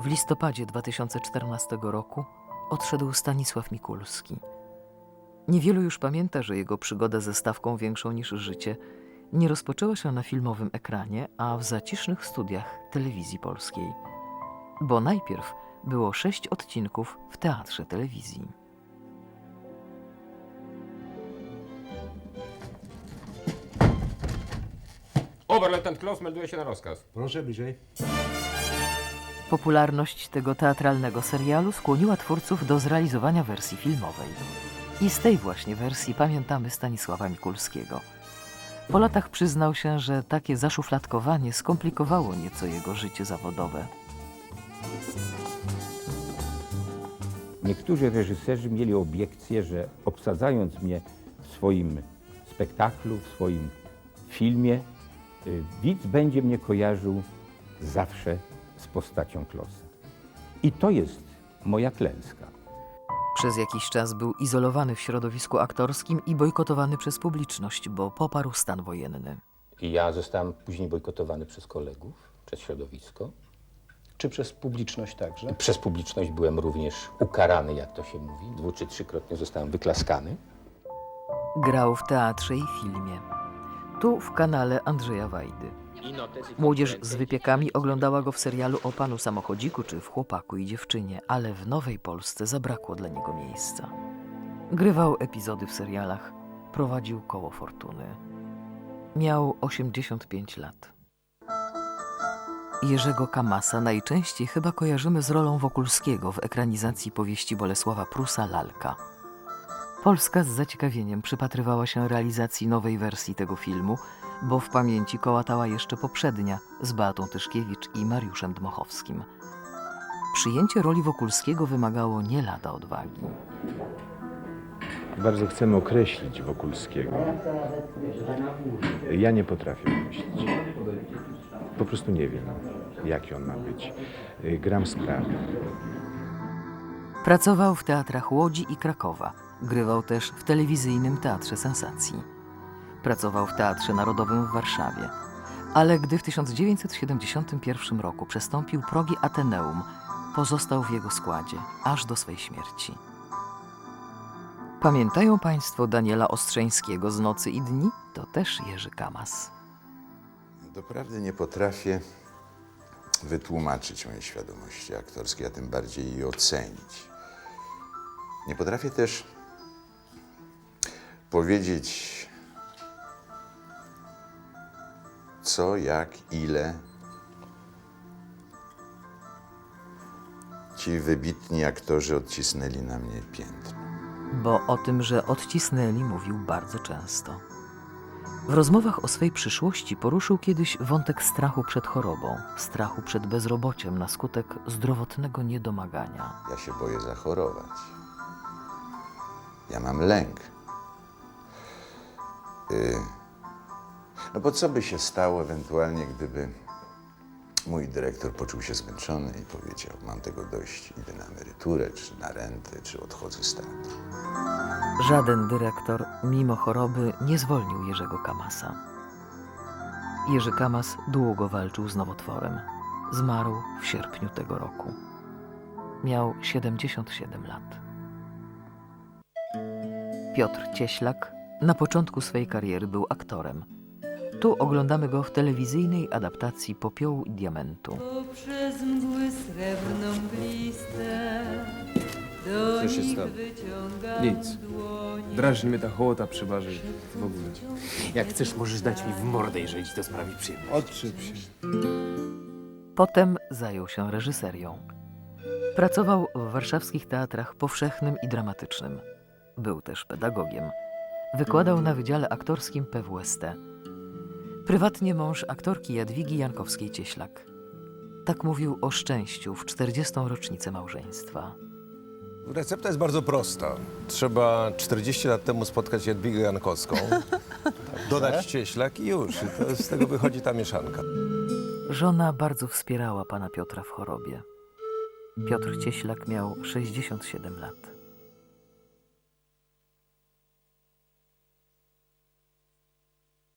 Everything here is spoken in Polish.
W listopadzie 2014 roku odszedł Stanisław Mikulski. Niewielu już pamięta, że jego przygoda ze stawką większą niż życie nie rozpoczęła się na filmowym ekranie, a w zacisznych studiach telewizji polskiej. Bo najpierw było sześć odcinków w teatrze telewizji. Oberleutnant Klaus melduje się na rozkaz. Proszę bliżej. Popularność tego teatralnego serialu skłoniła twórców do zrealizowania wersji filmowej. I z tej właśnie wersji pamiętamy Stanisława Mikulskiego. Po latach przyznał się, że takie zaszufladkowanie skomplikowało nieco jego życie zawodowe. Niektórzy reżyserzy mieli obiekcję, że obsadzając mnie w swoim spektaklu, w swoim filmie, y, widz będzie mnie kojarzył zawsze z postacią Klosa. I to jest moja klęska. Przez jakiś czas był izolowany w środowisku aktorskim i bojkotowany przez publiczność, bo poparł stan wojenny. I ja zostałem później bojkotowany przez kolegów, przez środowisko. Czy przez publiczność także? Przez publiczność byłem również ukarany, jak to się mówi. Dwu czy trzykrotnie zostałem wyklaskany. Grał w teatrze i filmie. Tu w kanale Andrzeja Wajdy. Młodzież z wypiekami oglądała go w serialu o panu samochodziku czy w chłopaku i dziewczynie, ale w Nowej Polsce zabrakło dla niego miejsca. Grywał epizody w serialach, prowadził koło fortuny. Miał 85 lat. Jerzego Kamasa najczęściej chyba kojarzymy z rolą Wokulskiego w ekranizacji powieści Bolesława Prusa Lalka. Polska z zaciekawieniem przypatrywała się realizacji nowej wersji tego filmu, bo w pamięci kołatała jeszcze poprzednia z Beatą Tyszkiewicz i Mariuszem Dmochowskim. Przyjęcie roli Wokulskiego wymagało nie lada odwagi. Bardzo chcemy określić Wokulskiego. Ja nie potrafię określić. Po prostu nie wiem, jaki on ma być. Gram sprawę. Pracował w teatrach Łodzi i Krakowa. Grywał też w telewizyjnym Teatrze Sensacji. Pracował w Teatrze Narodowym w Warszawie. Ale gdy w 1971 roku przestąpił progi Ateneum, pozostał w jego składzie aż do swej śmierci. Pamiętają Państwo Daniela Ostrzeńskiego z Nocy i Dni? To też Jerzy Kamas. Doprawdy nie potrafię wytłumaczyć mojej świadomości aktorskiej, a tym bardziej jej ocenić. Nie potrafię też powiedzieć, co, jak, ile ci wybitni aktorzy odcisnęli na mnie piętno. bo o tym, że odcisnęli, mówił bardzo często. W rozmowach o swej przyszłości poruszył kiedyś wątek strachu przed chorobą, strachu przed bezrobociem na skutek zdrowotnego niedomagania. Ja się boję zachorować. Ja mam lęk. Y, No bo co by się stało ewentualnie, gdyby mój dyrektor poczuł się zmęczony i powiedział, mam tego dość, idę na emeryturę, czy na rentę, czy odchodzę z teatru. Żaden dyrektor, mimo choroby, nie zwolnił Jerzego Kamasa. Jerzy Kamas długo walczył z nowotworem. Zmarł w sierpniu tego roku. Miał 77 lat. Piotr Cieślak na początku swej kariery był aktorem. Tu oglądamy go w telewizyjnej adaptacji Popiołu i Diamentu. Poprzez mgły srebrną glistę do Co się nich stało? wyciągam Nic. dłonie. Drażni mnie ta hołota przy barze w ogóle. Jak chcesz, możesz dać mi w mordę, jeżeli ci to sprawi przyjemność. Odczep się. Potem zajął się reżyserią. Pracował w warszawskich teatrach powszechnym i dramatycznym. Był też pedagogiem. Wykładał na Wydziale Aktorskim PWST. Prywatnie mąż aktorki Jadwigi Jankowskiej-Cieślak. Tak mówił o szczęściu w 40. rocznicę małżeństwa. Recepta jest bardzo prosta. Trzeba 40 lat temu spotkać Jadwigę Jankowską, dodać cieślak i już. I to z tego wychodzi ta mieszanka. Żona bardzo wspierała pana Piotra w chorobie. Piotr Cieślak miał 67 lat.